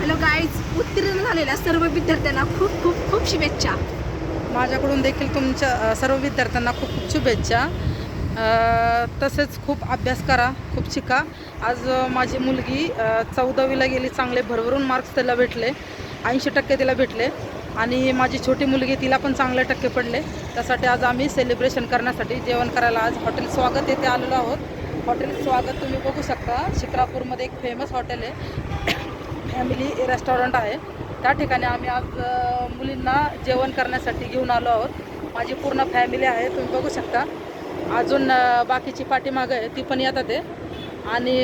Hello guys उत्तीर्ण झालेल्या सर्व विद्यार्थ्यांना खूप खूप खूप शुभेच्छा. माझ्याकडून देखील तुमच्या सर्व विद्यार्थ्यांना खूप खूप शुभेच्छा. तसेच खूप अभ्यास करा खूप शिका. आज माझी मुलगी चौदावीला गेली चांगले भरभरून मार्क्स त्याला भेटले ऐंशी टक्के तिला भेटले. आणि माझी छोटी मुलगी तिला पण चांगले टक्के पडले. त्यासाठी आज आम्ही सेलिब्रेशन करण्यासाठी जेवण करायला आज हॉटेल स्वागत येथे आलेलो आहोत. हॉटेल स्वागत तुम्ही बघू शकता. शिक्रापूरमध्ये एक फेमस हॉटेल आहे. फॅमिली रेस्टॉरंट आहे. त्या ठिकाणी आम्ही आज मुलींना जेवण करण्यासाठी घेऊन आलो आहोत. माझी पूर्ण फॅमिली आहे तुम्ही बघू शकता. अजून बाकीची पाठीमागं आहे ती पण येतात आहे. आणि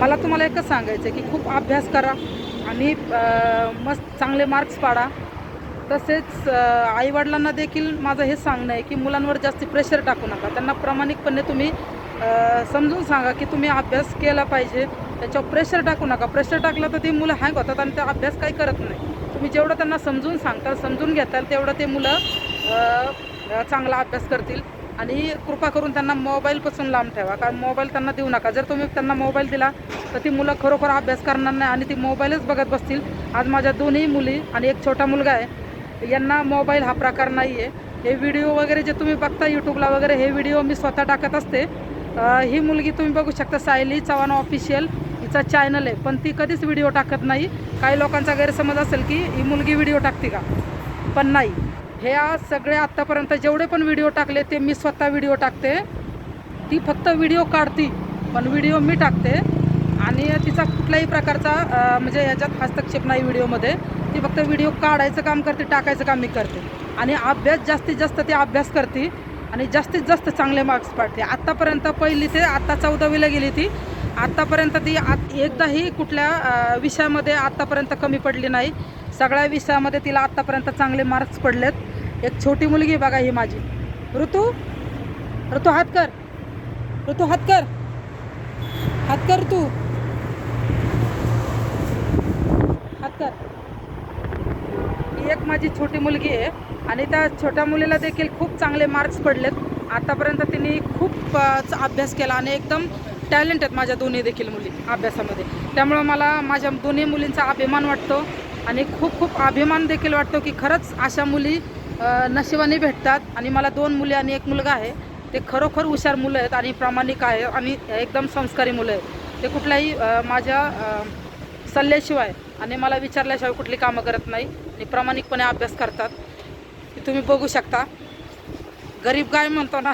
मला तुम्हाला एकच सांगायचं आहे की खूप अभ्यास करा आणि मस्त चांगले मार्क्स पाडा. तसेच आईवडिलांना देखील माझं हे सांगणं आहे की मुलांवर जास्ती प्रेशर टाकू नका. त्यांना प्रामाणिकपणे तुम्ही समजून सांगा की तुम्ही अभ्यास केला पाहिजे. त्याच्यावर प्रेशर टाकू नका. प्रेशर टाकलं तर ती मुलं हँग होतात आणि ते अभ्यास काही करत नाही. तुम्ही जेवढं त्यांना समजून सांगताल समजून घेताल तेवढं ते मुलं चांगला अभ्यास करतील. आणि कृपा करून त्यांना मोबाईलपासून लांब ठेवा. कारण मोबाईल त्यांना देऊ नका. जर तुम्ही त्यांना मोबाईल दिला तर ती मुलं खरोखर अभ्यास करणार नाही आणि ती मोबाईलच बघत बसतील. आज माझ्या दोन्ही मुली आणि एक छोटा मुलगा आहे यांना मोबाईल हा प्रकार नाही आहे हे व्हिडिओ वगैरे जे तुम्ही बघता यूट्यूबला वगैरे हे व्हिडिओ मी स्वतः टाकत असते. ही मुलगी तुम्ही बघू शकता सायली चव्हाण ऑफिशियल तिचा चॅनल आहे पण ती कधीच व्हिडिओ टाकत नाही. काही लोकांचा गैरसमज असेल की ही मुलगी व्हिडिओ टाकते का? पण नाही. हे आज सगळे आत्तापर्यंत जेवढे पण व्हिडिओ टाकले ते मी स्वतः व्हिडिओ टाकते. ती फक्त व्हिडिओ काढती पण व्हिडिओ मी टाकते. आणि तिचा कुठल्याही प्रकारचा म्हणजे याच्यात हस्तक्षेप नाही व्हिडिओमध्ये ती फक्त व्हिडिओ काढायचं काम करते टाकायचं काम मी करते. आणि अभ्यास जास्तीत जास्त ती अभ्यास करते. आणि जास्तीत जास्त चांगले मार्क्स पाडते. आत्तापर्यंत पहिली ते आत्ता चौदावीला गेली ती. आत्तापर्यंत ती आत एकदाही कुठल्या विषयामध्ये आत्तापर्यंत कमी पडली नाही. सगळ्या विषयामध्ये तिला आत्तापर्यंत चांगले मार्क्स पडलेत. एक छोटी मुलगी बघा ही माझी. ऋतू? ऋतू हात कर ऋतू हात कर हात कर तू हात कर ही एक माझी छोटी मुलगी आहे. आणि त्या छोट्या मुलीला देखील खूप चांगले मार्क्स पडलेत. आतापर्यंत तिने खूप अभ्यास केला आणि एकदम टॅलेंट आहेत माझ्या दोन्ही देखील मुली अभ्यासामध्ये. त्यामुळं मला माझ्या दोन्ही मुलींचा अभिमान वाटतो आणि खूप खूप अभिमान देखील वाटतो की खरंच अशा मुली नशिबाने भेटतात. आणि मला दोन मुली आणि एक मुलगा आहे. ते खरोखर हुशार मुलं आहेत आणि प्रामाणिक आहे आणि एकदम संस्कारी मुलं आहेत. ते कुठल्याही माझ्या सल्ल्याशिवाय आणि मला विचारल्याशिवाय कुठली कामं करत नाही. आणि प्रामाणिकपणे अभ्यास करतात. हे तुम्ही बघू शकता. गरीब गाय म्हणतो ना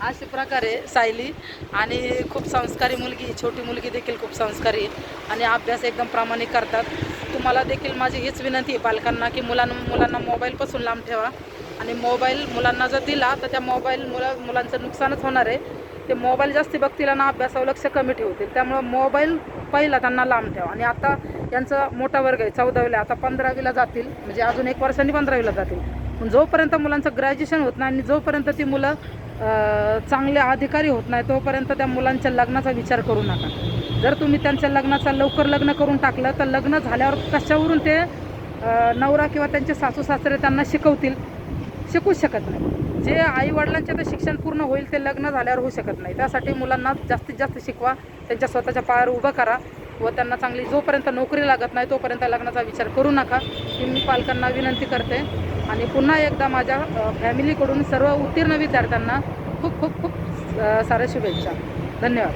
अशा प्रकारे सायली. आणि खूप संस्कारी मुलगी छोटी मुलगी देखील खूप संस्कारी आणि अभ्यास एकदम प्रामाणिक करतात. तुम्हाला देखील माझी हीच विनंती आहे पालकांना की मुलांना मुलांना मोबाईलपासून लांब ठेवा. आणि मोबाईल मुलांना जर दिला तर त्या मोबाईल मुला मुलांचं नुकसानच होणार आहे. ते मोबाईल जास्ती बघतील आणि अभ्यासावर लक्ष कमी ठेवतील. त्यामुळं मोबाईल पहिला त्यांना लांब ठेवा. आणि आता यांचा मोठा वर्ग आहे चौदावीला. आता पंधरावीला जातील. म्हणजे अजून एक वर्षांनी पंधरावीला जातील. पण जोपर्यंत मुलांचं ग्रॅज्युएशन होत नाही आणि जोपर्यंत ती मुलं चांगले अधिकारी होत नाही तोपर्यंत त्या मुलांच्या लग्नाचा विचार करू नका. जर तुम्ही त्यांच्या लग्नाचा लवकर लग्न करून टाकलं तर लग्न झाल्यावर कशावरून ते नवरा किंवा त्यांचे सासू सासरे त्यांना शिकवतील? शिकूच शकत नाही. जे आई वडिलांचे तर शिक्षण पूर्ण होईल ते लग्न झाल्यावर होऊ शकत नाही. त्यासाठी मुलांना जास्तीत जास्त शिकवा त्यांच्या स्वतःच्या पायावर उभं करा व त्यांना चांगली जोपर्यंत नोकरी लागत नाही तोपर्यंत लग्नाचा विचार करू नका. ही मी पालकांना विनंती करते आणि पुन्हा एकदा माझ्या फॅमिलीकडून सर्व उत्तीर्ण विद्यार्थ्यांना खूप खूप खूप साऱ्या शुभेच्छा. धन्यवाद.